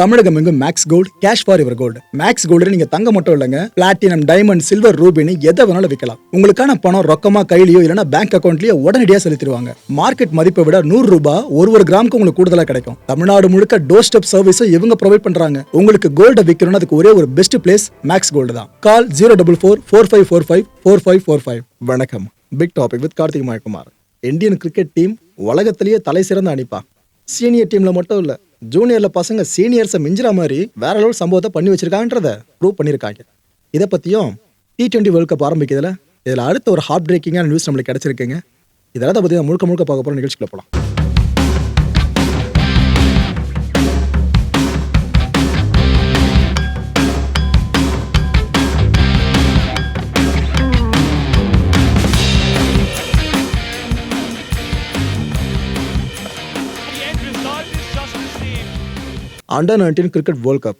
தமிழகம் எங்கும் Max Gold cash for your gold Max Gold நீங்க தங்க மட்டும் இல்லைங்க. பிளாட்டினம் டைமண்ட் சில்வர் ரூபினி எதை வேணாலும் விற்கலாம் உங்களுக்கான பணம் ரொக்கமா கையிலயோ இல்லைன்னா பேங்க் அக்கௌண்ட்லயோ உடனடியாக செலுத்திடுவாங்க. மார்க்கெட் மதிப்பை விட நூறு ரூபாய் ஒரு ஒரு கிராமுக்கு உங்களுக்கு கூடுதலா கிடைக்கும். தமிழ்நாடு முழுக்க டோர் ஸ்டெப் சர்வீஸும் இவங்க ப்ரொவைட் பண்றாங்க. உங்களுக்கு கோல்ட விற்கணும்னு அதுக்கு ஒரே ஒரு பெஸ்ட் பிளேஸ் மேக்ஸ் கோல்டு தான். Call zero double four four five four five four five four five வணக்கம். Big Topic with Karthik Mayakumar. Indian cricket team உலகத்திலேயே தலை சிறந்த அணிப்பா. சீனியர் டீம்ல மட்டும் இல்லை ஜூனியர்ல பசங்க சீனியர்ஸை மிஞ்சுற மாதிரி வேற லெவல் சம்பவத்தை பண்ணி வச்சிருக்காங்கன்றத ப்ரூவ் பண்ணியிருக்காங்க இதை பத்தியும் டி ட்வெண்ட்டி வேர்ல்ட் கப் ஆரம்பிக்கிறதுல இதுல அடுத்த ஒரு ஹார்ட் பிரேக்கிங்கான நியூஸ் நம்மளுக்கு கிடச்சிருக்குங்க. இதெல்லாம் பற்றி முழுக்க முழுக்க பார்க்க போகிற நிகழ்ச்சிக்குள்ள போகலாம் under nineteen cricket World Cup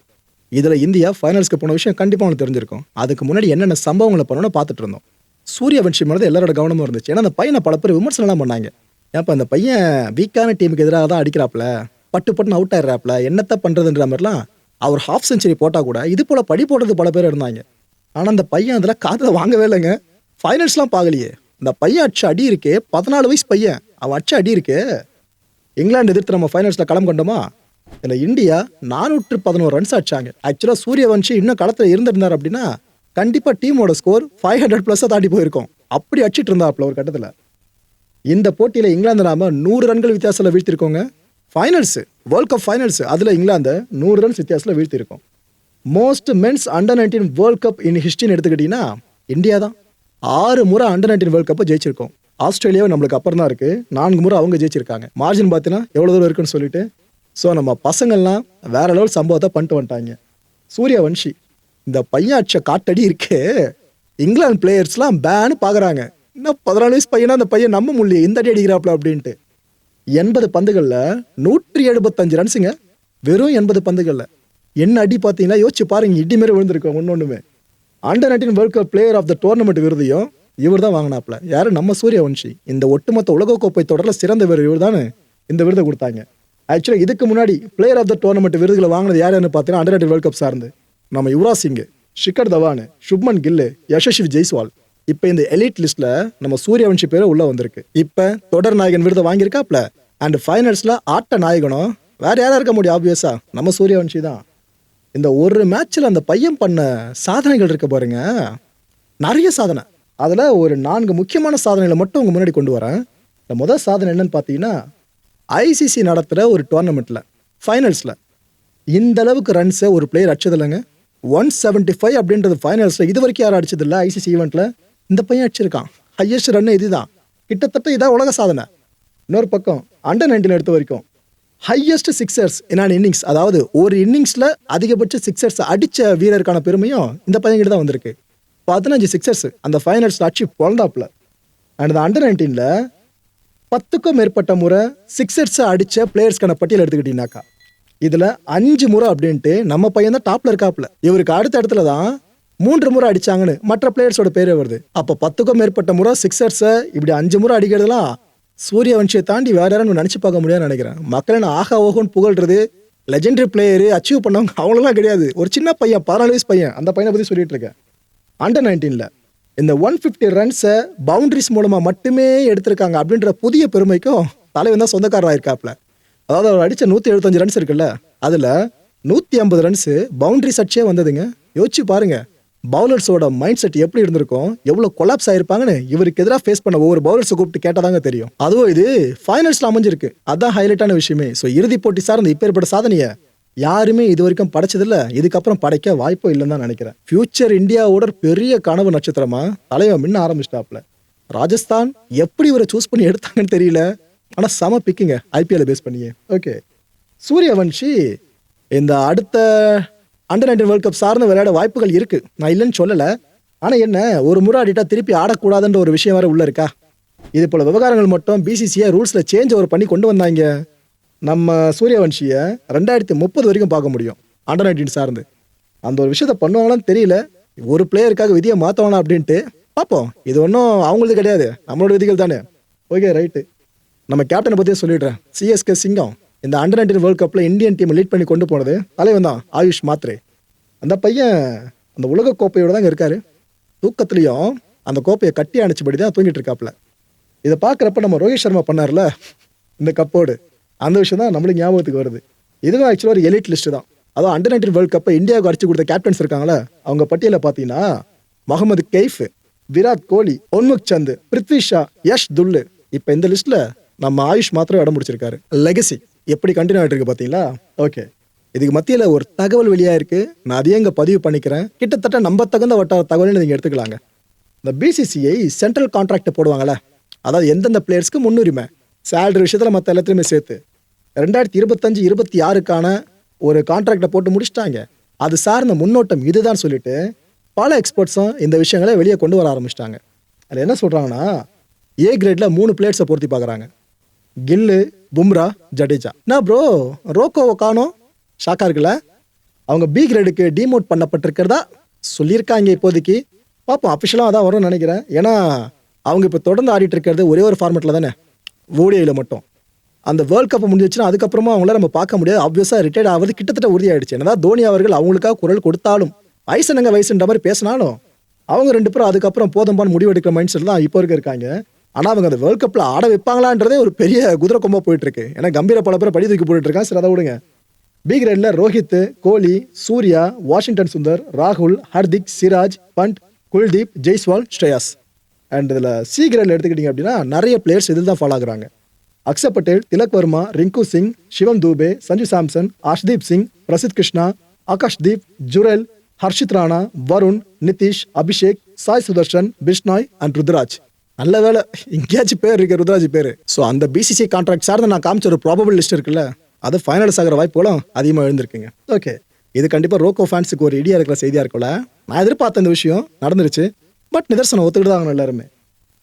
இதில் இந்தியா ஃபைனல்ஸ்க்கு போன விஷயம் கண்டிப்பாக அவங்களுக்கு தெரிஞ்சிருக்கும். அதுக்கு முன்னாடி என்னென்ன சம்பவங்களை பண்ணணும்னு பார்த்துட்டு இருந்தோம். சூரிய வன்ஷி மேலே எல்லாரோட கவனமும் இருந்துச்சு. ஏன்னா அந்த பையனை பல பேர் விமர்சனம்லாம் பண்ணாங்க. ஏன்ப்பா அந்த பையன் வீக்கான டீமுக்கு எதிராக தான் அடிக்கிறாப்ல பட்டு பட்டுன்னு அவுட் ஆயிடுறாப்ல என்னத்த பண்ணுறதுன்ற மாதிரிலாம் அவர் ஹாஃப் செஞ்சுரி போட்டால் கூட இது போல் படி போடுறது பல பேர் இருந்தாங்க. ஆனால் அந்த பையன் அதில் காதில் வாங்கவே இல்லைங்க. ஃபைனல்ஸ்லாம் பார்க்கலையே. இந்த பையன் அடிச்ச அடி இருக்கே பதினாலு வயசு பையன். அவன் அடிச்ச அடி இருக்கே. இங்கிலாந்து எதிர்த்து நம்ம ஃபைனல்ஸில் களம் கொண்டோமா? இதில் இந்தியா நானூற்று பதினோரு ரன்ஸ் அடிச்சாங்க. ஆக்சுவலாக சூரியவன்ஷி இன்னும் களத்தில் இருந்திருந்தார் அப்படின்னா கண்டிப்பாக டீமோட ஸ்கோர் ஃபைவ் ஹண்ட்ரட் ப்ளஸ்ஸாக தாண்டி போயிருக்கோம். அப்படி அடிச்சிட்டு இருந்தாப்ல ஒரு கட்டத்தில். இந்த போட்டியில் இங்கிலாந்து நாம நூறு ரன்கள் வித்தியாசத்தில் வீழ்த்திருக்கோங்க. ஃபைனல்ஸ் வேர்ல்ட் கப் ஃபைனல்ஸ் அதில் இங்கிலாந்து நூறு ரன்ஸ் வித்தியாசத்தில் வீழ்த்திருக்கோம். Most men's under nineteen World Cup in ஹிஸ்ட்ரின்னு எடுத்துக்கிட்டிங்கன்னா இந்தியா தான். ஆறு முறை அண்டர் நைன்டீன் வேர்ல்ட் கப்பை ஜெயிச்சிருக்கோம். ஆஸ்திரேலியாவும் நம்மளுக்கு அப்புறம் தான் இருக்குது நான்கு முறை அவங்க ஜெயிச்சிருக்காங்க. மார்ஜின் பார்த்தீங்கன்னா எவ்வளோ தூரம் இருக்குன்னு சொல்லிட்டு ஸோ நம்ம பசங்கள்லாம் வேற லெவல் சம்பவத்தை பண்ணிட்டு வந்துட்டாங்க. சூர்யா வன்ஷி இந்த பையன் காட்டடி இருக்கே. இங்கிலாந்து பிளேயர்ஸ்லாம் பேனு பார்க்குறாங்க இன்னும் பதினாலு வயசு பையனா அந்த பையன் நம்ப முடியல இந்த அடி அடிக்கிறாப்ல அப்படின்ட்டு. எண்பது பந்துகளில் நூற்றி எழுபத்தஞ்சு ரன்ஸுங்க வெறும் எண்பது பந்துகளில். என்ன அடி பார்த்தீங்கன்னா யோசிச்சு பாருங்க இடி மாரி விழுந்திருக்கோம் ஒன்று ஒன்றுமே under nineteen World Cup player of the tournament விருதையும் இவர் தான் வாங்கினாப்ல. யாரும் நம்ம சூரிய வன்ஷி. இந்த ஒட்டுமொத்த உலகக்கோப்பை தொடரில் சிறந்த வீரர் இவர் தானே இந்த விருதை கொடுத்தாங்க. ஆக்சுவலாக இதுக்கு முன்னாடி பிளேயர் ஆஃப் த டோர்னமெண்ட் விருதுகளை வாங்கினது யாருன்னு பார்த்தீங்கன்னா அண்டர் நைன்டீன் வேர்ல்ட் கப் சார்ந்து. நம்ம யுவராஜ் சிங் ஷிக்கர் தவான் சுப்மன் கில்லு யசஸ்வி ஜெய்ஸ்வால் இப்போ இந்த எலிட் லிஸ்ட்ல நம்ம சூரியவன்ஷி பேர் உள்ள வந்திருக்கு. இப்போ தொடர் நாயகன் விருதை வாங்கியிருக்காப்ல. அண்ட் ஃபைனல்ஸில் ஆட்ட நாயகனும் வேற யாராக இருக்க முடியும் ஆப்வியஸா நம்ம சூரியவன்ஷி தான். இந்த ஒரு மேட்ச்சில் அந்த பையன் பண்ண சாதனைகள் இருக்க பாருங்க. நிறைய சாதனை. அதில் ஒரு நான்கு முக்கியமான சாதனைகளை மட்டும் உங்க முன்னாடி கொண்டு வரேன். இந்த முதல் சாதனை என்னன்னு பார்த்தீங்கன்னா ஐசிசி நடத்துகிற ஒரு டோர்னமெண்ட்டில் ஃபைனல்ஸில் இந்த அளவுக்கு ரன்ஸை ஒரு பிளேயர் அடிச்சதில்லைங்க. ஒன் செவன்ட்டி ஃபைவ் அப்படின்றது ஃபைனல்ஸில் இது வரைக்கும் யாரும் அடிச்சதில்ல ஐசிசி ஈவெண்ட்டில் இந்த பையன் அடிச்சிருக்கான். ஹையஸ்ட் ரன்னு இதுதான். கிட்டத்தட்ட இதான் உலக சாதனை. இன்னொரு பக்கம் அண்டர் நைன்டீன் எடுத்த வரைக்கும் ஹையஸ்ட் சிக்ஸர்ஸ் என்னான இன்னிங்ஸ் அதாவது ஒரு இன்னிங்ஸில் அதிகபட்ச சிக்ஸர்ஸ் அடித்த வீரருக்கான பெருமையும் இந்த பையன்கிட்ட தான் வந்திருக்கு. பதினஞ்சு சிக்ஸர்ஸ் அந்த ஃபைனல்ஸில் அடிச்சு பிறந்தாப்புல அண்ட் அந்த அண்டர் நைன்டீனில் பத்துக்கும் மேற்பட்ட முறை சிக்ஸர்ஸை அடித்த பிளேயர்ஸ்க்கான பட்டியல் எடுத்துக்கிட்டீங்கனாக்கா இதில் அஞ்சு முறை அப்படின்ட்டு நம்ம பையன் தான் டாப்ல இருக்காப்புல. இவருக்கு அடுத்த இடத்துல தான் மூன்று முறை அடிச்சாங்கன்னு மற்ற பிளேயர்ஸோட பேரே வருது. அப்போ பத்துக்கும் மேற்பட்ட முறை சிக்ஸர்ஸை இப்படி அஞ்சு முறை அடிக்கிறதுலாம் சூரிய வன்ஷியை தாண்டி வேற யாரும் நினச்சி பார்க்க முடியாதுன்னு நினைக்கிறேன். மக்கள் நான் ஆகா ஓகோன்னு புகழ்றது லெஜெண்டரி பிளேயரு அச்சீவ் பண்ணவங்க அவங்களெல்லாம் கிடையாது. ஒரு சின்ன பையன் பதினாலு வயசு பையன் அந்த பையனை பற்றி சொல்லிட்டு இருக்கேன். அண்டர் நைன்டீனில் இந்த ஒன் ஃபிஃப்டி ரன்ஸை பவுண்டரிஸ் மூலமாக மட்டுமே எடுத்திருக்காங்க அப்படின்ற புதிய பெருமைக்கும் தலைவன் தான் சொந்தக்காரராக இருக்காப்ல அதாவது அவர் அடித்த நூற்றி எழுபத்தஞ்சு ரன்ஸ் இருக்குல்ல அதில் நூற்றி ஐம்பது ரன்ஸு பவுண்டரி சர்ச்சே வந்ததுங்க. யோசிச்சு பாருங்கள் பவுலர்ஸோட மைண்ட் செட் எப்படி இருந்திருக்கும் எவ்வளோ கொலாப்ஸ் ஆயிருப்பாங்கன்னு இவருக்கு எதிராக ஃபேஸ் பண்ண ஒவ்வொரு பவுலர்ஸை கூப்பிட்டு கேட்டாதாங்க தெரியும். அதுவும் இது ஃபைனல்ஸில் அமைஞ்சிருக்கு. அதான் ஹைலைட்டான விஷயமே. ஸோ இறுதிப் போட்டி சார்ந்த இப்பேற்பட்ட சாதனையை யாருமே இது வரைக்கும் படைச்சதில்ல. இதுக்கப்புறம் படைக்க வாய்ப்பும் இல்லைன்னு தான் நினைக்கிறேன். ஃபியூச்சர் இந்தியாவோட பெரிய கனவு நட்சத்திரமா? தலைவன் மின்ன ஆரம்பிச்சிட்டாப்ல ராஜஸ்தான் எப்படி இவரை சூஸ் பண்ணி எடுத்தாங்கன்னு தெரியல. ஆனால் செம பிக்குங்க ஐபிஎல் பேஸ் பண்ணியே. ஓகே சூரியவன்ஷி இந்த அடுத்த அண்டர் நைன்டீன் வேர்ல்ட் கப் சார்ந்து விளையாட வாய்ப்புகள் இருக்கு. நான் இல்லைன்னு சொல்லலை. ஆனால் என்ன ஒரு முறை ஆடிட்டா திருப்பி ஆடக்கூடாதுன்ற ஒரு விஷயம் வேற உள்ள இருக்கா? இது போல விவகாரங்கள் மட்டும் பிசிசியை ரூல்ஸில் சேஞ்ச் ஒரு பண்ணி கொண்டு வந்தாங்க. நம்ம சூரியவன்ஷியை ரெண்டாயிரத்தி முப்பது வரைக்கும் பார்க்க முடியும். அண்டர் நைன்டீன் சார்ந்து. அந்த ஒரு விஷயத்த பண்ணுவாங்களான்னு தெரியல. ஒரு பிளேயருக்காக விதியை மாற்றவானா அப்படின்ட்டு பார்ப்போம். இது ஒன்றும் அவங்களது கிடையாது. நம்மளோட விதிகள் தானே. ஓகே ரைட்டு நம்ம கேப்டனை பற்றியே சொல்லிடுறேன். சிஎஸ்கே சிங்கம் இந்த அண்டர் நைன்டீன் வேர்ல்ட் கப்பில் இந்தியன் டீம் லீட் பண்ணி கொண்டு போனது தலைவன் தான் ஆயுஷ் மாத்ரே. அந்த பையன் அந்த உலக கோப்பையோட தாங்க இருக்காரு. தூக்கத்துலேயும் அந்த கோப்பையை கட்டி அணைச்சபடி தான் தூங்கிட்டு இருக்காப்புல. இதை பார்க்குறப்ப நம்ம ரோஹித் சர்மா பண்ணார்ல? இந்த கப்போடு அந்த விஷயம் தான் நம்மளுக்கு ஞாபகத்துக்கு வருது. இதுவும் ஆக்சுவலாக ஒரு எலிட் லிஸ்ட் தான். அதுவும் அண்டர் நைன்டீன் வேர்ல்ட் கப்பை இந்தியாவுக்கு அடிச்சு கொடுத்த கேப்டன்ஸ் இருக்காங்களே அவங்க பட்டியலில் பார்த்தீங்கன்னா முகமது கெய்ஃப் விராட் கோலி ஒன்முக் சந்த் பிருத்வி ஷா யஷ் துல்லு இப்போ இந்த லிஸ்ட்ல நம்ம ஆயுஷ் மாத்திரம் இடம் முடிச்சிருக்காரு லெகசி எப்படி கண்டினியூ ஆகிட்டு இருக்கு பார்த்தீங்களா? ஓகே இதுக்கு மத்தியில் ஒரு தகவல் வெளியாக இருக்குது நான் அதையே இங்கே பதிவு பண்ணிக்கிறேன். கிட்டத்தட்ட நம்ப தகுந்த வட்டார தகவல்னு நீங்கள் எடுத்துக்கலாங்க. இந்த பிசிசிஐ சென்ட்ரல் கான்ட்ராக்ட் போடுவாங்களே அதாவது எந்தெந்த பிளேயர்ஸ்க்கு முன்னுரிமை சேலரி விஷயத்தில் மற்ற எல்லாத்துலேயுமே சேர்த்து. ரெண்டாயிரத்தி இருபத்தஞ்சு இருபத்தி ஆறுக்கான ஒரு கான்ட்ராக்டை போட்டு முடிச்சிட்டாங்க. அது சார்ந்த முன்னோட்டம் இதுதான் சொல்லிட்டு பல எக்ஸ்பர்ட்ஸும் இந்த விஷயங்களை வெளியே கொண்டு வர ஆரம்பிச்சிட்டாங்க. அதில் என்ன சொல்கிறாங்கன்னா ஏ கிரேடில் மூணு பிளேட்ஸை பொருத்தி பார்க்குறாங்க கில்லு பும்ரா ஜடேஜா. நான் ப்ரோ ரோக்கோவை காணும்? ஷாக்காக இருக்குல்ல? அவங்க பி கிரேடுக்கு டிமோட் பண்ணப்பட்டிருக்கிறதா சொல்லியிருக்காங்க இப்போதைக்கு. பார்ப்போம் அஃபிஷியலாக அதான் வரும்னு நினைக்கிறேன். ஏன்னா அவங்க இப்போ தொடர்ந்து ஆடிட்டு இருக்கிறது ஒரே ஒரு ஃபார்மெட்டில் தானே? ஓடிஐயில் மட்டும். அந்த வேர்ல்ட் கப் முடிஞ்சிச்சுன்னா அதுக்கப்புறமா அவங்கள நம்ம பார்க்க முடியாது. ஆப்வியஸாக ரிட்டையர்ட் ஆகிறது கிட்டத்தட்ட உறுதியாயிடுச்சு. என்னதான் தோனி அவர்கள் அவங்களுக்காக குரல் கொடுத்தாலும் வயசுனங்க வயசுன்ற மாதிரி பேசினாலும் அவங்க ரெண்டு பேரும் அதுக்கப்புறம் போதும்பான்னு முடிவெடுக்கிற மைண்ட் செட் தான் இப்போ இருக்க இருக்காங்க. ஆனால் அவங்க அந்த வேர்ல்ட் கப்பில் ஆட வைப்பாங்களான்றதே ஒரு பெரிய குதிரை கொம்பா போயிட்டுருக்கு. ஏன்னா கம்பீர பல பேர் படி தூக்கி போட்டுட்டு இருக்கான் சரி அதை விடுங்க. பி கிரேட்ல ரோஹித் கோலி சூர்யா வாஷிங்டன் சுந்தர் ராகுல் ஹர்திக் சிராஜ் பண்ட் குல்தீப் ஜெய்ஸ்வால் ஸ்ரேயாஸ் அண்ட் இதில் சீக்கிரம் எடுத்துக்கிட்டிங்க எடுத்துக்கிட்டீங்க அப்படின்னா நிறைய பிளேயர்ஸ் இதில் தான் ஃபாலோ ஆகுறாங்க. அக்ஷர் பட்டேல் திலக் வர்மா ரிங்கு சிங் சிவம் தூபே சஞ்சு சாம்சன் ஆஷ்தீப் சிங் பிரசித் கிருஷ்ணா ஆகாஷ்தீப் ஜுரேல் ஹர்ஷித் ராணா வருண் நிதிஷ் அபிஷேக் சாய் சுதர்ஷன் பிஷ்னாய் அண்ட் ருத்ராஜ். நல்ல வேலை எங்கேயாச்சும் பேர் இருக்கு ருத்ராஜ் பேர். ஸோ அந்த பிசிசி கான்ட்ராக்ட் சார்ந்த நான் காமிச்ச ஒரு ப்ராபபிள் லிஸ்ட் இருக்குல்ல அது ஃபைனல்ஸ் ஆகிற வாய்ப்புகளும் அதிகமாக எழுந்திருக்குங்க. ஓகே இது கண்டிப்பாக ரோக்கோ ஃபேன்ஸுக்கு ஒரு இடியா இருக்கிற செய்தியாக இருக்கும்ல. நான் எதிர்பார்த்த இந்த விஷயம் நடந்துருச்சு. பட் நிதர்சனம் ஒத்துக்கிட்டு தான் எல்லாருமே.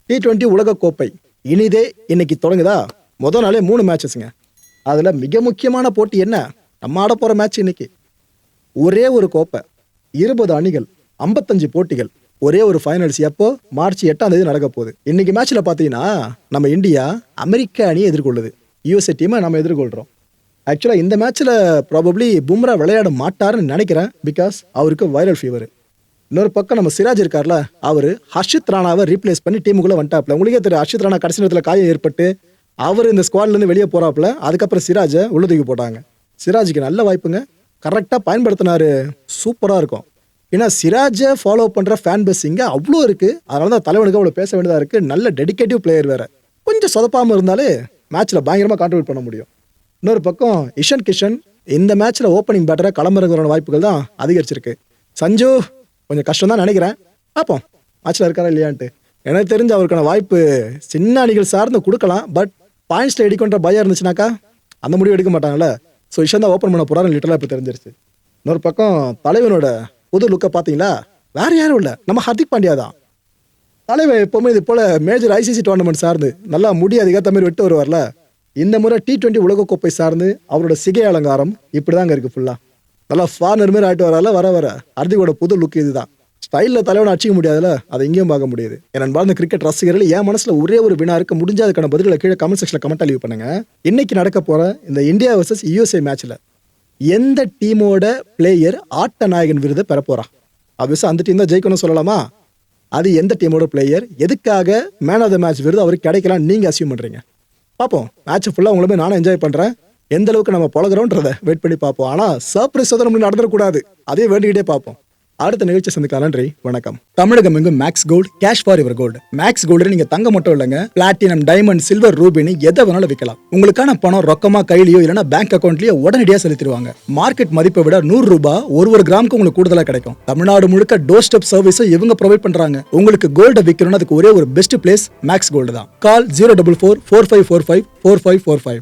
டி டுவெண்ட்டி உலக கோப்பை இனிதே இன்னைக்கு தொடங்குதா? முதல் நாளே மூணு மேட்சஸுங்க அதில் மிக முக்கியமான போட்டி என்ன? நம்ம ஆட போகிற மேட்ச் இன்னைக்கு. ஒரே ஒரு கோப்பை. இருபது அணிகள் ஐம்பத்தஞ்சு போட்டிகள். ஒரே ஒரு ஃபைனல்ஸ் எப்போ? மார்ச் எட்டாம் தேதி நடக்க போகுது. இன்னைக்கு மேட்ச்சில் பார்த்தீங்கன்னா நம்ம இந்தியா அமெரிக்க அணியை எதிர்கொள்ளுது. யூஎஸ்ஏ டீமை நம்ம எதிர்கொள்கிறோம் ஆக்சுவலாக இந்த மேட்ச்சில் ப்ராபப்ளி பும்ரா விளையாட மாட்டாருன்னு நினைக்கிறேன் பிகாஸ் அவருக்கு வைரல் ஃபீவர் இன்னொரு பக்கம் நம்ம சிராஜ் இருக்கார்ல அவர் ஹர்ஷித் ராணாவை ரீப்ளேஸ் பண்ணி டீமுக்குள்ளே வந்துட்டாப்ல உங்களுக்கே தெரியும் ஹர்ஷித் ராணா கடைசி நேரத்தில் காயம் ஏற்பட்டு அவர் இந்த ஸ்குவாட்லேருந்து வெளியே போகிறாப்புல அதுக்கப்புறம் சிராஜை உள்ள தூக்கி போட்டாங்க. சிராஜுக்கு நல்ல வாய்ப்புங்க. கரெக்டாக பயன்படுத்தினாரு. சூப்பராக இருக்கும். ஏன்னா சிராஜை ஃபாலோ பண்ணுற ஃபேன் பேஸ் இங்கே அவ்வளோ இருக்குது அதனால தான் தலைவனுக்கு அவ்வளோ பேச வேண்டியதாக இருக்குது நல்ல டெடிகேட்டிவ் பிளேயர் வேறு. கொஞ்சம் சொதப்பாமல் இருந்தாலே மேட்ச்சில் பயங்கரமாக கான்ட்ரிபியூட் பண்ண முடியும். இன்னொரு பக்கம் இஷன் கிஷன் இந்த மேட்ச்சில் ஓப்பனிங் பேட்டராக களமிறங்குற வாய்ப்புகள் தான் அதிகரிச்சிருக்கு. சஞ்சு கொஞ்சம் கஷ்டம் தான் நினைக்கிறேன். பார்ப்போம். மேட்ச்சில் இருக்காரா இல்லையான்ட்டு. எனக்கு தெரிஞ்ச அவருக்கான வாய்ப்பு சின்ன அணிகள் சார்ந்து கொடுக்கலாம். பட் பாயிண்ட்ஸில் எடுக்கின்ற பயம் இருந்துச்சுனாக்கா அந்த முடிவு எடுக்க மாட்டாங்கல்ல. ஸோ இஷன் தான் ஓப்பன் பண்ண போகிறாரு லிட்டலாக இப்போ தெரிஞ்சிருச்சு. இன்னொரு பக்கம் தலைவனோட புது லுக்கை பார்த்தீங்களா? வேறு யாரும் இல்லை. நம்ம ஹர்திக் பாண்டியா தான். தலைவன் எப்பவுமே இது போல் மேஜர் ஐசிசி டோர்னமெண்ட் சார்ந்து நல்லா முடி அதுக்கேற்ற மாதிரி விட்டு வருவார்ல. இந்த முறை டி ட்வெண்ட்டி உலகக்கோப்பை சார்ந்து அவரோட சிகை அலங்காரம் இப்படிதாங்க இருக்குது ஃபுல்லாக நல்லா ஃபார்னர் மாதிரி ஆகிட்டு வரால வர வர. ஹர்திகோட புது லுக் இதுதான். ஸ்டைலில் தலைவனை அடிச்சிக்க முடியாதுல்ல அதை எங்கேயும் பார்க்க முடியுது. என் அன்பார்ந்த கிரிக்கெட் ரசிகர்கள் என் மனசில் ஒரே ஒரு வினா இருக்க. முடிஞ்ச அதுக்கான பதில்களை கீழே கமெண்ட் செக்ஷனில் கமெண்ட் லீவ் பண்ணுங்க இன்னைக்கு நடக்க போகிற இந்த இந்தியா வர்சஸ் யூஎஸ்ஏ மேட்ச்சில் எந்த டீமோட பிளேயர் ஆட்ட நாயகன் விருதை பெற போறா? ஆப்வியஸாக அந்த டீம் தான் ஜெயிக்கணும்னு சொல்லலாமா? அது எந்த டீமோட பிளேயர் எதுக்காக மேன் ஆஃப் த மேட்ச் விருது அவருக்கு கிடைக்கலாம் நீங்கள் அசியூம் பண்ணுறீங்க பார்ப்போம். மேட்ச் ஃபுல்லாக உங்களுமே நானும் என்ஜாய் பண்ணுறேன் எந்த அளவுக்கு நம்ம பழகிறோன்றத வெயிட் பண்ணி பார்ப்போம். ஆனால் சர்ப்ரைஸ் வந்து நம்மளுக்கு நடந்துடக்கூடாது. அதே வேண்டிக்கிட்டே பார்ப்போம். அடுத்த நிகழ்ச்சி சந்திக்கலாம். நன்றி வணக்கம். தமிழகம் எங்கும் Max Gold cash for your gold Max Gold நீங்க தங்க மட்டும் இல்லைங்க. பிளாட்டினம் டைமண்ட் சில்வர் ரூபினி எதை வேணாலும் விற்கலாம். உங்களுக்கான பணம் ரொக்கமா கையிலயோ இல்லைன்னா பேங்க் அக்கௌண்ட்லயோ உடனடியாக செலுத்திடுவாங்க. மார்க்கெட் மதிப்பை விட நூறு ரூபாய் ஒரு ஒரு கிராமுக்கு உங்களுக்கு கூடுதலா கிடைக்கும். தமிழ்நாடு முழுக்க டோர் ஸ்டெப் சர்வீஸும் இவங்க ப்ரொவைட் பண்றாங்க. உங்களுக்கு கோல்டை விற்கணும்னு அதுக்கு ஒரே ஒரு பெஸ்ட் பிளேஸ் மேக்ஸ் கோல்டு தான். Call zero double four four five four five four five four five